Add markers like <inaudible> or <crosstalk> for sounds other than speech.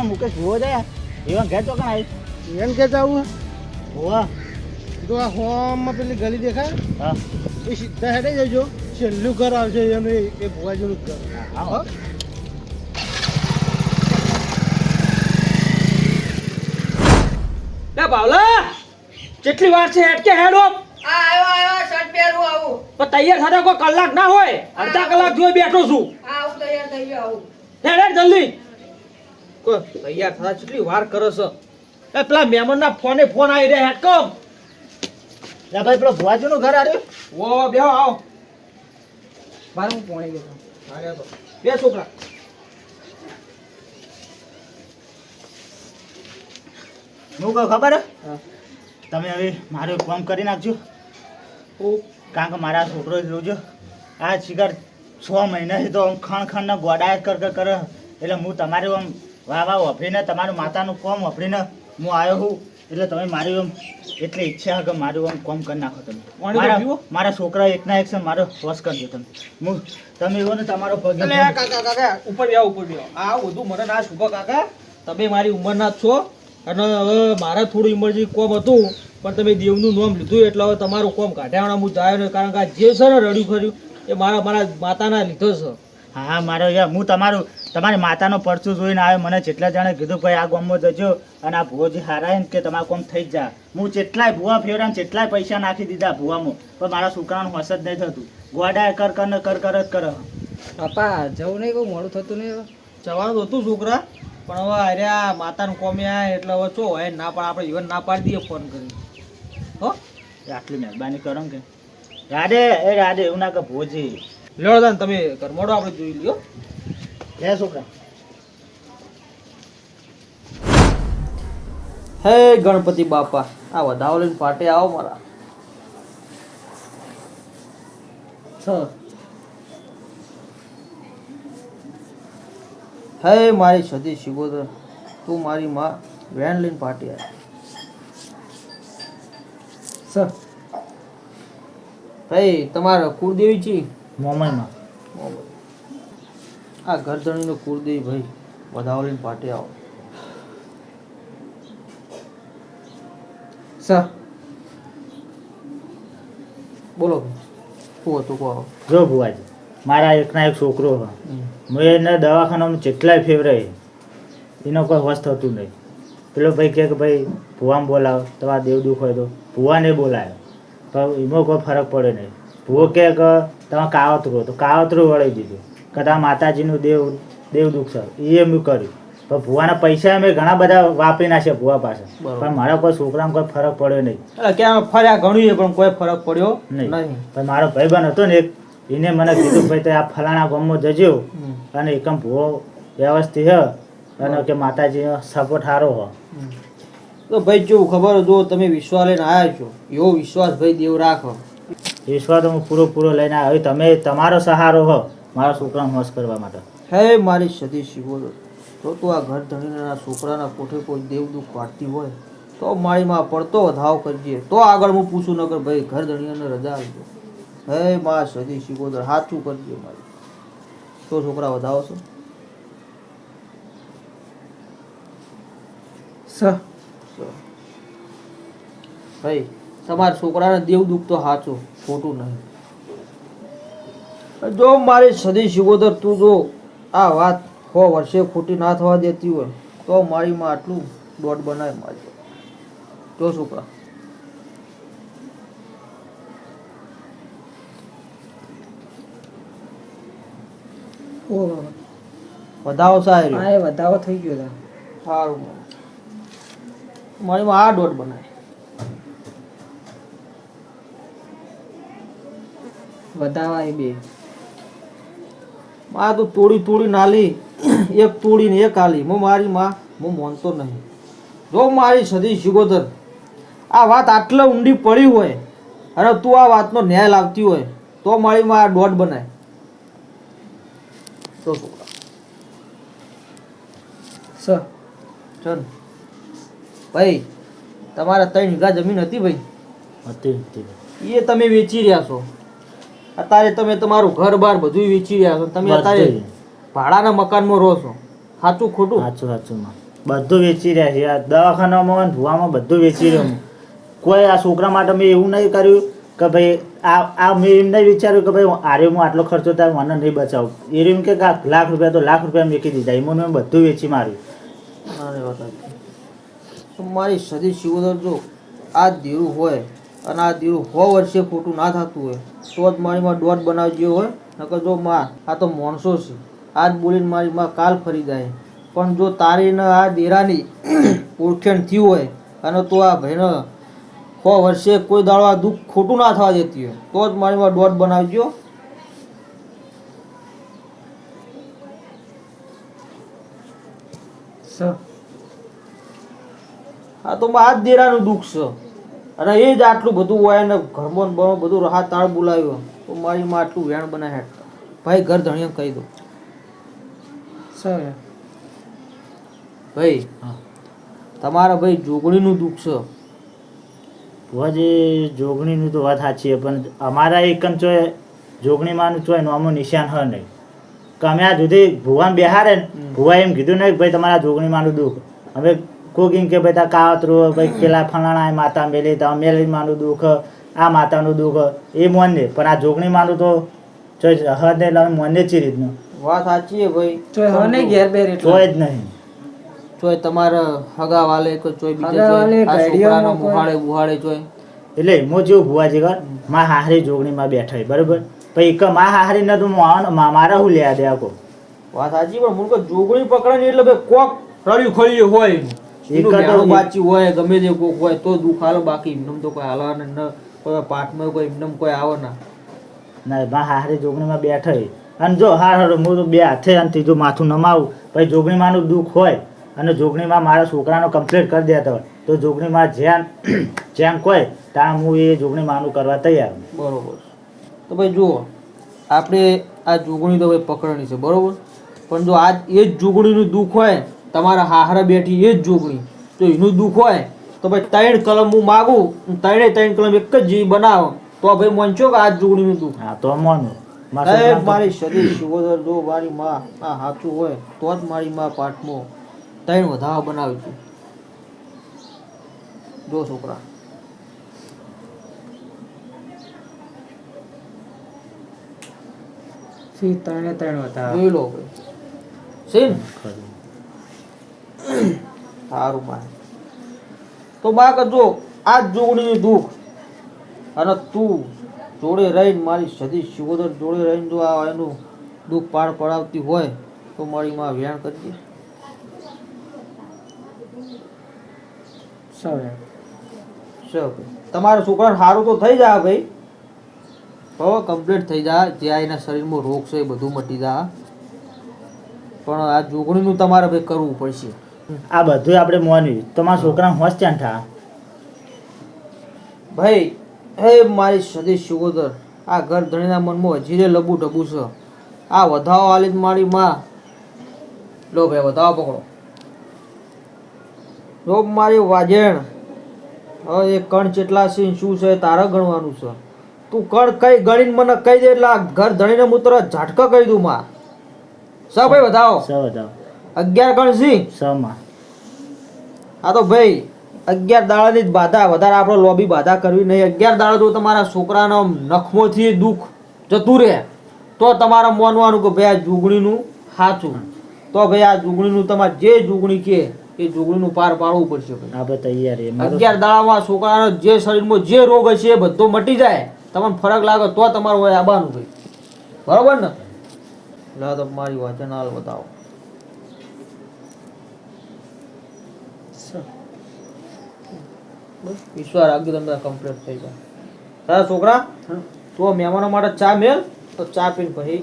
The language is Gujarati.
આપણે મુકેશ ભૂવો જાય એવા ઘેર ચોકણ આવી એમ કે જાવું ભૂવા તો આ હોમમાં પેલી ગલી દેખાય? હા. એ સીધા હેડે જજો. છેલ્લું ઘર આવશે એનું એ- ભુવાજીનું ઘર. હા હા? બાવલા કેટલી વાર છે હેડ? કે હેડો આ આવ્યો આવ્યો શર્ટ પહેરું આવું. પણ તૈયાર થતા કોઈ કલાક ના હોય? અડધા કલાક જોઈ બેઠો છું. આવું તૈયાર થઈ ગયો આવું. હેડ હેડ જલ્દી. કોઈ તૈયાર થતા કેટલી વાર કરો છો. એ પેલા મહેમાનના ફોને ફોન આવી રહ્યા હેડ કમ. લે ભાઈ પેલો ભુવાજીનું ઘર આવ્યું ઓ બેહો આવો. બાર હું પોણી ગયો આવ્યા તો. બે છોકરા. હું કહું ખબર હે? તમે હવે મારું કામ કરી નાખજો. હું? કારણ કે મારા છોકરો જોજો આ શિકાર છ મહિનાથી તો આમ ખણ ખણ ગોડાયા કર કર કરે. એટલે હું તમારે આમ વાહ વાહ વફરીને તમારું માતાનું કોમ વફરીને હું આવ્યો છું. એટલે તમે મારી આમ એટલી ઈચ્છા કે મારું આમ કોમ કરી નાખો તમે. મારા મારા છોકરા એકના એક છે મારો વશ કરજો તમે. હું તમે એવો ને તમારો પગ કાકા કાકા ઉપર જાઓ ઉપર જાઓ આ બધું મને ના શુભ કાકા. તમે મારી ઉંમરના જ છો. અને હવે મારે થોડું ઇમરજન્સી કોમ હતું પણ તમે દેવનું નામ લીધું એટલે હવે તમારું કોમ કાઢ્યા હું જાય નહીં કારણ કે આ જે છે ને રડ્યું ખર્યું એ મારા મારા માતાના લીધો છે. હા હા મારો યાર હું તમારું તમારી માતાનો પરચું જોઈને આવ્યો મને જેટલા જણે કીધું ભાઈ આ ગામમાં જજો અને આ ભૂવો જે હારાય ને કે તમારું કોમ થઈ જ જા. હું જેટલાય ભૂવા ફેવરા જેટલાય પૈસા નાખી દીધા ભૂવામાં પણ મારા છોકરાનું હોશ જ નહીં થતું. ગોડા કર કર ને કર કર જ કર. પપ્પા જવું નહીં કહું મોડું થતું નહીં જવાનું હતું છોકરા પણ હવે અરે આ માતાનું કોમે આયા એટલે હવે શું હોય ના પણ આપણે ઈવન ના પાડી દઈએ ફોન કરી હો? એ આટલી મહેરબાની કરો કે. રાધે એ રાધે એવું ના કે ભોજી લેવડો તમે કરમોડો આપણે જોઈ લ્યો. લે છોકરા. હે ગણપતિ બાપા આ વધાવો લઈને પાટે આવો મારા. છ. હે મારી સતી શિગોદર તું મારી માં વેન લઈને પાટી આવ સર ભાઈ તમારા કુળદેવી છે મોમાઈમાં આ ઘરધણીનો કુળદેવી ભાઈ વધાવો પાટે આવો સર. બોલો. શું હતું કહો જો ભુવાજી મારા એકના એક છોકરો હું મેં દવાખાનામાં જેટલાય ફેવરાય એનો કોઈ હોશ થતું નહીં. પેલો ભાઈ કહે કે ભાઈ ભુવાને બોલાવો તમારા દેવ દુઃખ હોય તો. ભુવાને બોલાયો. પણ એમાં કોઈ ફરક પડે નહીં. ભુવો કહે કે તમે કાવતરું તો કાવતરું વળી દીધું. કે તમારા માતાજીનું દેવ દેવ દુઃખ સર એ એમ કર્યું. પણ ભુવાના પૈસા અમે ઘણા બધા વાપરી નાખ્યા ભુવા પાસે. પણ મારા કોઈ છોકરામાં કોઈ ફરક પડ્યો નહીં. ક્યાં ફર્યા ઘણું છે પણ કોઈ ફરક પડ્યો નહીં. પણ મારો ભાઈબંધ હતો ને એક એને મને કીધું ભાઈ તે આ ફલાણા ગામમાં જજો અને એકમ ભૂવો વ્યવસ્થિત હ અને કે માતાજી સપોર્ટ સારો હો. તો ભાઈ જો ખબર જો તમે વિશ્વાસ લઈને આવ્યા છો. એવો વિશ્વાસ ભાઈ દેવ રાખો. તો હું પૂરો પૂરો લઈને આવ્યો. તમે તમારો સહારો હો. મારા છોકરાને હોશ કરવા માટે. હે મારી સદી શિવો તો તું આ ઘર ધણીના છોકરાના કોઠે કોઈ દેવ દુઃખ પાડતી હોય તો મારી માં પડતો વધાવ કરજે. તો આગળ હું પૂછું નગર ભાઈ ઘર ધણીને રજા આપજો. હે મા સદી શિકોદર હાથું કરજે મારી. તો છોકરા વધાવો છો? ભાઈ તમારા છોકરાને દેવ દુઃખ તો સાચું ખોટું નહીં. જો મારી સદી શિગોદર તું જો આ વાત સો વર્ષે ખોટી ના થવા દેતી હોય તો મારી માં આટલું દોઢ બનાવી મારી. જો છોકરા. વધાવો સાહેબ. એ વધાવો થઈ ગયો તા સારું મારી માં આ દોઢ બનાવે વધાવા એ બે. માં તો તોડી તોડી નાલી એક તોડી ને એક આલી. હું મારી માં હું માનતો નહીં. જો મારી સદી શિગોદર આ વાત આટલે ઊંડી પડી હોય અને તું આ વાતનો ન્યાય લાવતી હોય તો મારી માં આ દોઢ બનાય. તો છોકરા સ ચલ. ભાઈ તમારા ત્રણ વીઘા જમીન હતી ભાઈ? હતી. એ તમે વેચી રહ્યા છો. અત્યારે તમે તમારું ઘર બાર બધું વેચી રહ્યા છો. તમે અત્યારે ભાડાના મકાનમાં રહો છો. સાચું ખોટું? સાચું સાચું બધું વેચી રહ્યા છે આ દવાખાનામાં અને ભૂવામાં બધું વેચી રહ્યો કોઈ આ છોકરા માટે મેં એવું નહીં કર્યું કે ભાઈ આ આ મેં એમ નહીં વિચાર્યું કે ભાઈ આરે હું આટલો ખર્ચો થાય મને નહીં બચાવું. એ એમ કે લાખ રૂપિયા તો લાખ રૂપિયા વેચી દીધા. એમાં મેં બધું વેચી માર્યું. મારી સદી શિવોદર જો આ જ હોય અને આ દેરું સો વર્ષે ખોટું ના થતું હોય તો જ મારી માં દોઢ બનાવજો હોય નકર જો માં આ તો માણસો છે. આજ બોલીને મારી માં કાલ ફરી જાય. પણ જો તારીને આ દેરાની <clears throat> ઓળખેણ થયું હોય અને તો આ ભાઈને સો વર્ષે કોઈ દાડો આ દુઃખ ખોટું ના થવા દેતી હોય તો જ મારી માં દોઢ બનાવજો. સ આ તો આ જ દેરાનું દુઃખ છે. અને એ જ આટલું બધું હોય ને ઘરમાં બહુ બધું રાહત તાળ બોલાવ્યો. તો મારી માં આટલું વેણ બનાવે હેઠ ભાઈ ઘર ધણીને કહી દો સર ભાઈ હા. તમારા ભાઈ જોગણીનું દુઃખ છે. ભુવાજી જોગણીની તો વાત સાચી છે પણ અમારા એકમ ચોય જોગણીમાંનું ચોય નોમનું નિશાન હ નહીં. કે અમે આ જુદી ભુવાન બેહારે ભુવા એમ કીધું નહીં કે ભાઈ તમારા જોગણીમાંનું દુઃખ. હવે કોક કે ભાઈ કાવતરો ભાઈ પેલા ફલાણા માતા મેલી તા મેલીમાંનું દુઃખ આ માતાનું દુઃખ એ મોનને પણ આ જોગણી માનું તો ચોય હ ને એટલે અમે મોનને ચી રીતનું. વાત સાચી ભાઈ. તો હવે ઘેર બેર ચોય જ નહીં. ચોય તમારા હગા વાલે કોઈ ચોય બીજે ચોય કોઈ- બુહાડે બુહાડે ચોય એટલે હું જેવું ભુવાજી કરમાં હાહરી જોગણીમાં બેઠા બરાબર? પછી એક માં હાહરી ને તો મા- મારા હું લે દે આખો વાત સાચી પણ મુર્ગો જોગણી પકડે એટલે ભાઈ કોક રળ્યું ખળ્યું હોય. એનું. એનું એક જ બાચી હોય ગમે તે કોક હોય તો દુઃખ હાલો બાકી એમનેમ તો કોઈ હાલવા ને કોઈ પાઠમાં કોઈ એમનેમ કોઈ આવે ના. ના માં હાહરી જોગણીમાં બેઠા અને જો હાર હાર હું તો બે હાથે અને ત્રીજું માથું નમાવું. પછી જોગણીમાંનું દુઃખ હોય અને જોગણીમાં મારા છોકરાનો કમ્પ્લીટ કરી દેતા હોય તો જોગણીમાં જ્યાં <clears throat> જ્યાં કોઈ ત્યાં હું એ જોગણીમાંનું કરવા તૈયાર બરોબર. તો ભાઈ જુઓ આપણે આ જોગણી તો ભાઈ પકડવાની છે બરોબર? પણ જો આજ એ જ જોગણીનું દુઃખ હોય તમારા હાહરા બેઠી એ જ જોગણી. તો એનું દુઃખ હોય તો ભાઈ ત્રણ કલમ હું માગું ત્રણે ત્રણ કલમ એક જ જેવી બનાવો. તો ભાઈ મનશો કે આ જોગણીનું દુઃખ? હા તો મોનું. મારા શરીર શિવોદર જો મારી માં આ સાચું હોય તો જ મારી માં પાઠમો ત્રણ વધારા બનાવી છું. જો છોકરા. ત્રણે ત્રણ વધારા જોઈ લો ભાઈ. સીન ખરું. સારું બા તો બા કે જો આ જોગણીનું દુઃખ અને તું જોડે રહીને મારી સદી શિવોદર જોડે રહીને જો આ એનું દુઃખ પાર પડાવતી હોય તો મારી માં વેણ કરજે. તમારા છોકરાને સારું તો થઈ જાય ભાઈ. હવે કમ્પ્લીટ થઈ જાય જે આ એના શરીરમાં રોગ છે એ બધું મટી જાય પણ આ જોગણીનું તમારે ભાઈ કરવું પડશે. આ બધું આપણે મોન્યું તમારા છોકરા હોશ ત્યાં થા ભાઈ હે મારી સદી સુગોદર આ ઘર ધણીના મનમાં હજીરે લબુ ડબુ છે. આ વધાવો આલી મારી માં. લો ભાઈ વધાવો પકડો. લો મારી વાજેણ. હવે એ કણ ચેટલા છે શું છે તારે ગણવાનું છે. તું કણ કઈ ગણીને મને કહી દે એટલે આ ઘર ધણીને હું તરત ઝાટકા કહી દઉં માં. સા ભાઈ વધાવો. સ બતાવો અગિયાર કણ સી સમાં. હા તો ભાઈ અગિયાર દાડાની જ બાધા. વધારે આપણે લોબી બાધા કરવી નહીં. અગિયાર દાડા તો તમારા છોકરાનો નખમોથી દુઃખ જતું રહે. તો તમારે માનવાનું કે ભાઈ આ જુગણીનું સાચું તો ભાઈ આ જુગણીનું તમારે જે જુગણી કે એ જુગણીનું પાર પાડવું પડશે આપણે તૈયાર. અગિયાર દાડામાં છોકરાનો જે શરીરમાં જે રોગ હશે એ બધો મટી જાય. તમને ફરક લાગે તો તમારું હોય આબાનું ભાઈ. બરોબર ને? લા તો મારી વાચન હાલ બતાવો. વિશ્વાસ રાખજો તમે કમ્પ્લીટ થઈ જાય તારા છોકરા? તો મહેમાનો માટે ચા મેલ તો ચા પીને પછી